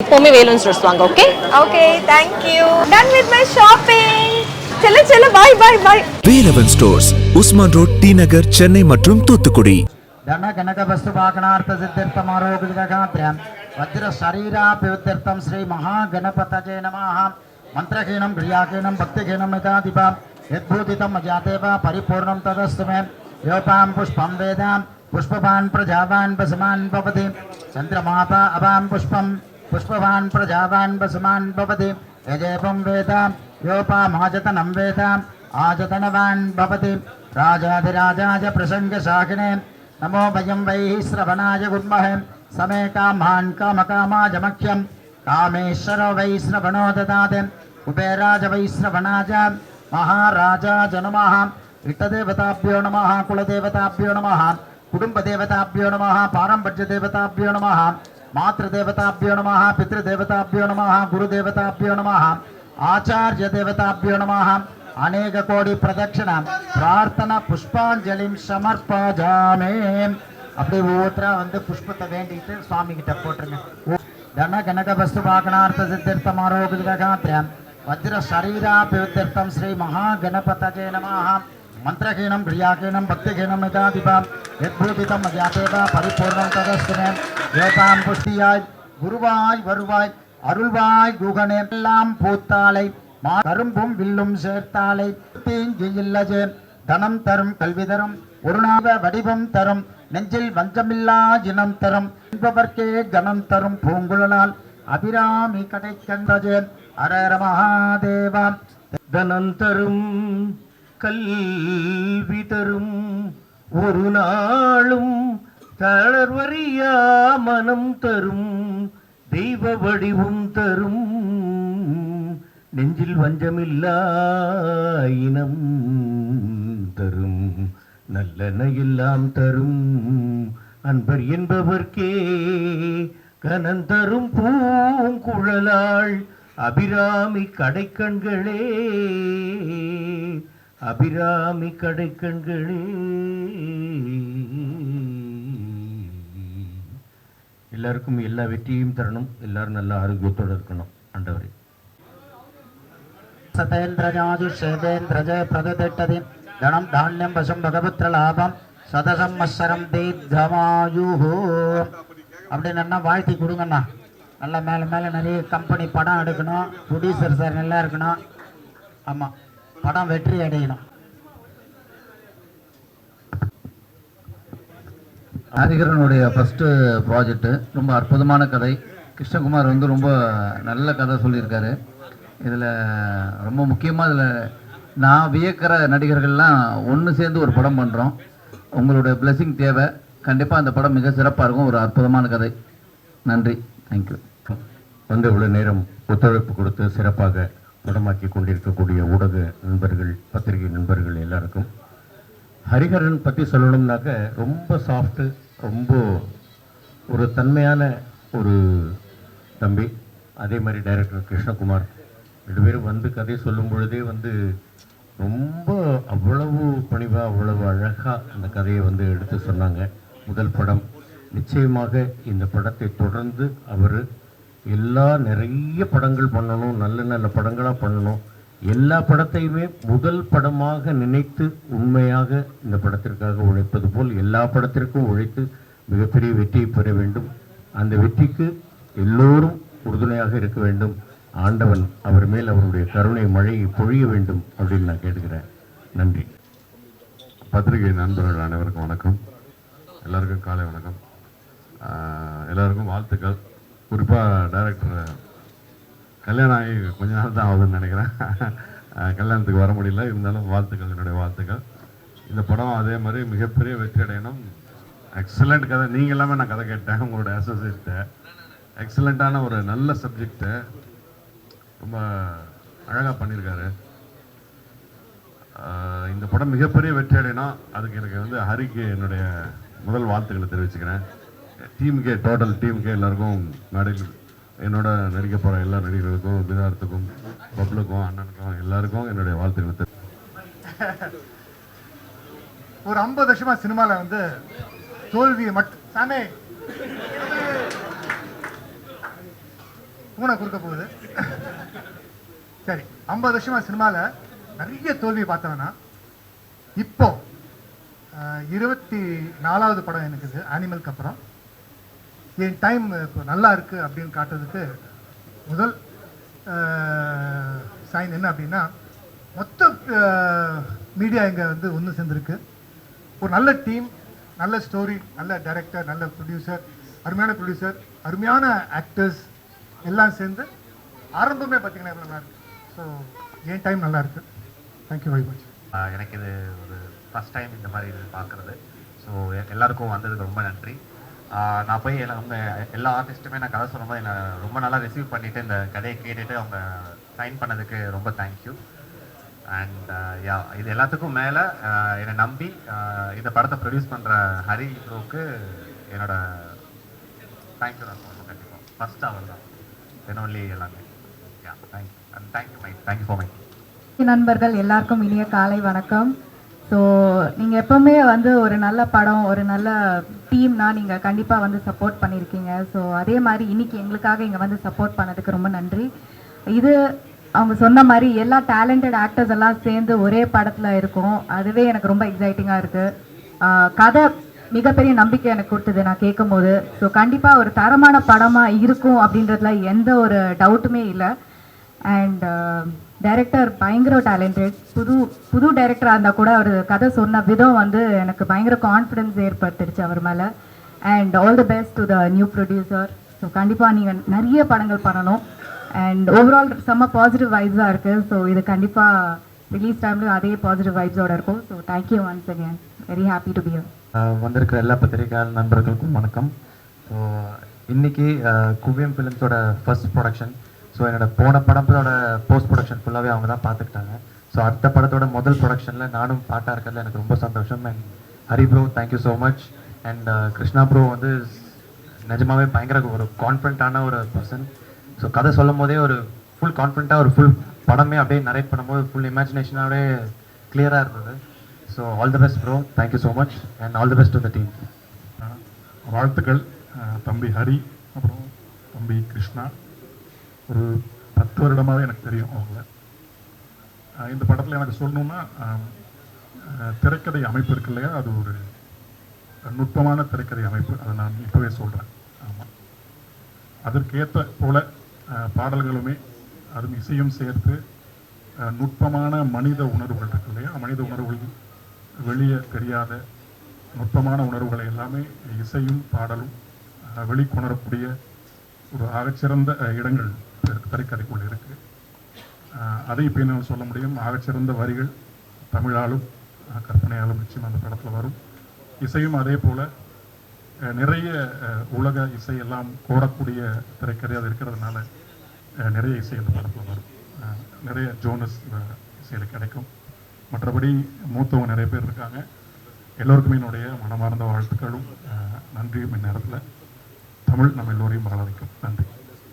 எப்போவுமே வேலூன் ஸ்டோர்ஸ் வாங்க okay okay thank you done with my shopping செல்ல செல்ல bye bye bye Velavan stores Usman road T Nagar Chennai மற்றும் தூத்துக்குடி ధన కనక వస్తు వాకనార్థ సిద్ధిర్థమారోగ్యగాత్ర్యం వజ్ర శరీరాభివృద్ధ్యర్థం శ్రీ మహాగణపతజే నమ మంత్రహీనం క్రియాహీనం భక్తిహీనం యథాధిప యద్భూతితం అజాతేవ పరిపూర్ణం తదస్తు మే యోపాం పుష్పం వేద పుష్పవాన్ ప్రజావాన్ పశుమాన్ భవతి చంద్రమాప అవాం పుష్పం पुष्पवान्, प्रजावान्, वसुमान् भवति। यजेपं वेदां योपामाजतनं वेदाम् आजतनवान् भवति। राजाधिराजाय प्रसङ्गशाखिने नमो वयं वैः श्रवणाय गुर्महे समे कामान् कामकामाजमख्यं कामेश्वरो वैश्रवणो ददाति। कुबेराज वैश्रवणाय महाराजाज नमः। इष्टदेवताभ्यो नमः, कुलदेवताभ्यो नमः। कुटुम्बदेवताभ्यो नमः, पारम्पर्यदेवताभ्यो नमः। மாத்திருதேவதாபியோ நம பித்திருதேவதாபியோ நம குருதேவதாபியோ நம ஆச்சாரிய தேவதாபியோ நம அநேக கோடி பிரதட்சிண பிரார்த்தன புஷ்பாஞ்சலி சமர்ப்பஜாமே அப்படியே ஒவ்வொருத்தரா வந்து புஷ்பத்தை வேண்டிட்டு சுவாமி கிட்ட போட்டுருங்க. தன ஸ்ரீ மகா கணபதஜே நமாக மந்திரஹீனம் கிரியாஹீனம் பக்திஹீனம் யதாதிபம் யத்பூதிதம் அஜாதேவ பரிபூர்ணம் ததஸ்துமே ஏதாம் புஷ்டியாய் குருவாய் வருவாய் அருள்வாய் குகனே எல்லாம் பூத்தாலை மா கரும்பும் வில்லும் சேர்த்தாலை தீங்கியில்லஜே தனம் தரும் கல்வி தரும் ஒருநாத வடிவம் தரும் நெஞ்சில் வஞ்சமில்லா இனம் தரும் என்பவர்க்கே கனம் தரும் பூங்குழலால் அபிராமி கடை கண்டஜே அரர மகாதேவா தனம் தரும். கல்வி தரும் ஒரு நாளும் தளர்வறியா மனம் தரும் தெய்வ வடிவும் தரும். நெஞ்சில் வஞ்சமில்லா இனம் தரும். நல்லன எல்லாம் தரும். அன்பர் என்பவர்க்கே கனன் தரும் பூங்குழலாள் அபிராமி கடைக்கண்களே. அபிராமி கடைக்கண்களே. எல்லாருக்கும் எல்லா வெற்றியும் தரணும். எல்லாரும் நல்ல ஆரோக்கியத்தோடு இருக்கணும். ஆண்டவரே. சதேந்திரஜாதுஷேதேந்திரஜ பிரததிட்டதி தனம் தானியம் பசும் பகபத்ர லாபம். சதசம்மஸ்வரம் தீர்க்கமாயுஹோ. அப்படின்னு வாழ்த்தி கொடுங்கண்ணா. நல்லா மேலே மேலே நிறைய கம்பெனி படம் எடுக்கணும். ப்ரொடியூசர் சார் நல்லா இருக்கணும். ஆமாம் படம் வெற்றி அடையணும். ஹரிகரனுடைய ஃபஸ்ட்டு ப்ராஜெக்ட்டு ரொம்ப அற்புதமான கதை. கிருஷ்ணகுமார் வந்து ரொம்ப நல்ல கதை சொல்லியிருக்காரு. இதில் ரொம்ப முக்கியமாக இதில் நான் வியக்கிற நடிகர்கள்லாம் ஒன்று சேர்ந்து ஒரு படம் பண்ணுறோம் உங்களுடைய blessing தேவை. கண்டிப்பாக அந்த படம் மிக சிறப்பாக இருக்கும். ஒரு அற்புதமான கதை. நன்றி. தேங்க்யூ வந்து இவ்வளவு நேரம் ஒத்துழைப்பு கொடுத்து சிறப்பாக படமாக்கி கொண்டிருக்கக்கூடிய ஊடக நண்பர்கள் பத்திரிகை நண்பர்கள் எல்லாருக்கும் ஹரிஹரன் பற்றி சொல்லணும்னாக்க ரொம்ப சாஃப்ட்டு ரொம்ப ஒரு தன்மையான ஒரு தம்பி. அதே மாதிரி டைரக்டர் கிருஷ்ணகுமார். ரெண்டு பேரும் வந்து கதை சொல்லும் பொழுதே வந்து ரொம்ப அவ்வளவு பணிவாக அவ்வளவு அழகாக அந்த கதையை வந்து எடுத்து சொன்னாங்க. முதல் படம். நிச்சயமாக இந்த படத்தை தொடர்ந்து அவர் எல்லா நிறைய படங்கள் பண்ணணும் நல்ல நல்ல படங்களாக பண்ணணும். எல்லா படத்தையுமே முதல் படமாக நினைத்து உண்மையாக இந்த படத்திற்காக உழைப்பது போல் எல்லா படத்திற்கும் உழைத்து மிகப்பெரிய வெற்றியை பெற வேண்டும். அந்த வெற்றிக்கு எல்லோரும் உறுதுணையாக இருக்க வேண்டும். ஆண்டவன் அவர் மேல் அவருடைய கருணை மழையை பொழிய வேண்டும் அப்படின்னு நான் கேட்டுக்கிறேன். நன்றி. பத்திரிகை நண்பர்கள் அனைவருக்கும் வணக்கம். எல்லாருக்கும் காலை வணக்கம். ஆஹ் எல்லாருக்கும் வாழ்த்துக்கள். குறிப்பாக டைரக்டர் கல்யாணம் ஆகி கொஞ்ச நாள் தான் ஆகுதுன்னு நினைக்கிறேன். கல்யாணத்துக்கு வர முடியல. இருந்தாலும் வாழ்த்துக்கள் என்னுடைய வாழ்த்துக்கள். இந்த படம் அதே மாதிரி மிகப்பெரிய வெற்றி அடையணும். எக்ஸலண்ட் கதை. நீங்கள் எல்லாமே நான் கதை கேட்டேன் உங்களோட அசோசியேட்டை எக்ஸலண்ட்டான ஒரு நல்ல சப்ஜெக்டை ரொம்ப அழகாக பண்ணியிருக்காரு இந்த படம் மிகப்பெரிய வெற்றி அடையணும். அதுக்கு எனக்கு வந்து ஹரிக்கு என்னுடைய முதல் வாழ்த்துக்களை தெரிவிச்சுக்கிறேன். டீமுக்கே டோட்டல் டீமுக்கே எல்லாருக்கும் மேடையில் என்னோட நடிக்க போகிற எல்லா நடிகர்களுக்கும் விதார்த்துக்கும் பப்ளுக்கும் அண்ணனுக்கும் எல்லாருக்கும் என்னுடைய வாழ்த்து ஒரு ஐம்பது வருஷமா சினிமாவில் வந்து தோல்வியை மட்டும் சாமே! பூனை குறுக்க போகுது. சரி ஐம்பது வருஷமா சினிமாவில் நிறைய தோல்வி பார்த்தவனா? இப்போ இருபத்தி நாலாவது படம் எனக்கு அனிமல்க்கு அனிமலுக்கு அப்புறம். என் டைம் இப்போ நல்லா இருக்குது அப்படின்னு காட்டுறதுக்கு முதல் சைன் என்ன அப்படின்னா மொத்த மீடியா இங்கே வந்து ஒன்று சேர்ந்துருக்கு. ஒரு நல்ல டீம் நல்ல ஸ்டோரி நல்ல டைரக்டர் நல்ல ப்ரொடியூசர் அருமையான ப்ரொடியூசர் அருமையான ஆக்டர்ஸ் எல்லாம் சேர்ந்து ஆரம்பமே பார்த்தீங்கன்னா இவ்வளோ நல்லா இருக்குது ஸோ என் டைம் நல்லா இருக்குது தேங்க்யூ வெரி மச் எனக்கு இது ஒரு ஃபஸ்ட் டைம் இந்த மாதிரி இது பார்க்குறது. ஸோ எல்லாருக்கும் வந்ததுக்கு ரொம்ப நன்றி. நான் போய் அவங்க எல்லா ஆர்டிஸ்ட்டுமே நான் கதை சொல்லும்போது என்னை ரொம்ப நல்லா ரிசீவ் பண்ணிவிட்டு இந்த கதையை கேட்டுட்டு அவங்க சைன் பண்ணதுக்கு ரொம்ப தேங்க்யூ அண்ட் யா இது எல்லாத்துக்கும் மேலே என்னை நம்பி இந்த படத்தை ப்ரொடியூஸ் பண்ணுற ஹரி ப்ரோக்கு என்னோட தேங்க்யூ நான் சொல்லணும் கண்டிப்பாக ஃபஸ்ட் அவர் தான். தென் ஒன்லி எல்லாமே. Yeah thank you and thank you my thank you for my நண்பர்கள் எல்லாருக்கும் இனிய காலை வணக்கம். ஸோ நீங்கள் எப்போவுமே வந்து ஒரு நல்ல படம் ஒரு நல்ல டீம்னா நீங்கள் கண்டிப்பாக வந்து சப்போர்ட் பண்ணியிருக்கீங்க ஸோ அதே மாதிரி இன்னைக்கு எங்களுக்காக இங்கே வந்து சப்போர்ட் பண்ணதுக்கு ரொம்ப நன்றி. இது அவங்க சொன்ன மாதிரி எல்லா டேலண்டட் ஆக்டர்ஸ் எல்லாம் சேர்ந்து ஒரே படத்தில் இருக்கும். அதுவே எனக்கு ரொம்ப எக்ஸைட்டிங்காக இருக்குது கதை மிகப்பெரிய நம்பிக்கை எனக்கு கொடுத்தது நான் கேட்கும்போது. ஸோ கண்டிப்பாக ஒரு தரமான படமாக இருக்கும் அப்படின்றதுல எந்த ஒரு டவுட்டுமே இல்லை. அண்ட் டைரக்டர் பயங்கர டேலண்டட் புது புது டைரக்டராக இருந்தால் கூட அவர் கதை சொன்ன விதம் வந்து எனக்கு பயங்கர கான்ஃபிடென்ஸ் ஏற்படுத்திடுச்சு அவர் மேலே. And all the best to the new producer so கண்டிப்பாக நீங்கள் நிறைய படங்கள் பண்ணணும். அண்ட் ஓவரால் செம்ம பாசிட்டிவ் வைப்ஸாக இருக்குது ஸோ இது கண்டிப்பாக ரிலீஸ் டைம்லையும் அதே பாசிட்டிவ் வைப்ஸோட இருக்கும். So thank you once again very happy to be வந்திருக்கிற எல்லா பத்திரிகையாளர் நண்பர்களுக்கும் வணக்கம். ஸோ இன்னைக்கு குவியம் ஃபிலிம்ஸோட ஃபர்ஸ்ட் ப்ரொடக்ஷன் ஸோ என்னோட போன படத்தோட போஸ்ட் ப்ரொடக்ஷன் ஃபுல்லாகவே அவங்க தான் பார்த்துக்கிட்டாங்க ஸோ அடுத்த படத்தோட முதல் ப்ரொடக்ஷனில் நானும் பாட்டாக இருக்கிறதுல எனக்கு ரொம்ப சந்தோஷம். And Hari bro thank you so much and Krishna bro வந்து நிஜமாவே பயங்கர ஒரு கான்ஃபிடண்ட்டான ஒரு பர்சன் ஸோ கதை சொல்லும் போதே ஒரு ஃபுல் கான்ஃபிடண்ட்டாக ஒரு ஃபுல் படமே அப்படியே நரேட் பண்ணும்போது ஃபுல் இமேஜினேஷனாகவே கிளியராக இருந்தது. So all the best bro thank you so much and all the best to the team வாழ்த்துக்கள். தம்பி ஹரி அப்புறம் தம்பி கிருஷ்ணா. ஒரு பத்து வருடமாகவே எனக்கு தெரியும் அவங்கள. இந்த படத்தில் எனக்கு சொல்லணும்னா திரைக்கதை அமைப்பு இருக்கு இல்லையா? அது ஒரு நுட்பமான திரைக்கதை அமைப்பு. அதை நான் இப்போவே சொல்கிறேன் ஆமாம் அதற்கேற்ற போல பாடல்களுமே அதுவும் இசையும் சேர்த்து நுட்பமான மனித உணர்வுகள் இருக்கு இல்லையா? மனித உணர்வுகள் வெளியே தெரியாத நுட்பமான உணர்வுகளை எல்லாமே இசையும் பாடலும் வெளிக்கொணரக்கூடிய ஒரு ஆகச்சிறந்த இடங்கள். திரைக்கதைக்குள் இருக்கு. அதை இப்போ என்ன சொல்ல முடியும். ஆகச்சிறந்த வரிகள் தமிழாலும் கற்பனையாலும் நிச்சயம் அந்த படத்தில் வரும். இசையும் அதே போல் நிறைய உலக இசையெல்லாம் கோரக்கூடிய திரைக்கதை அது இருக்கிறதுனால நிறைய இசை அந்த படத்தில் வரும். நிறைய ஜோனஸ் இசையில் கிடைக்கும். மற்றபடி மூத்தவங்க நிறைய பேர் இருக்காங்க. எல்லோருக்குமே என்னுடைய மனமார்ந்த வாழ்த்துக்களும் நன்றியும் இந்நேரத்தில். தமிழ் நம்ம எல்லோரையும் வாழ வைக்கும் நன்றி.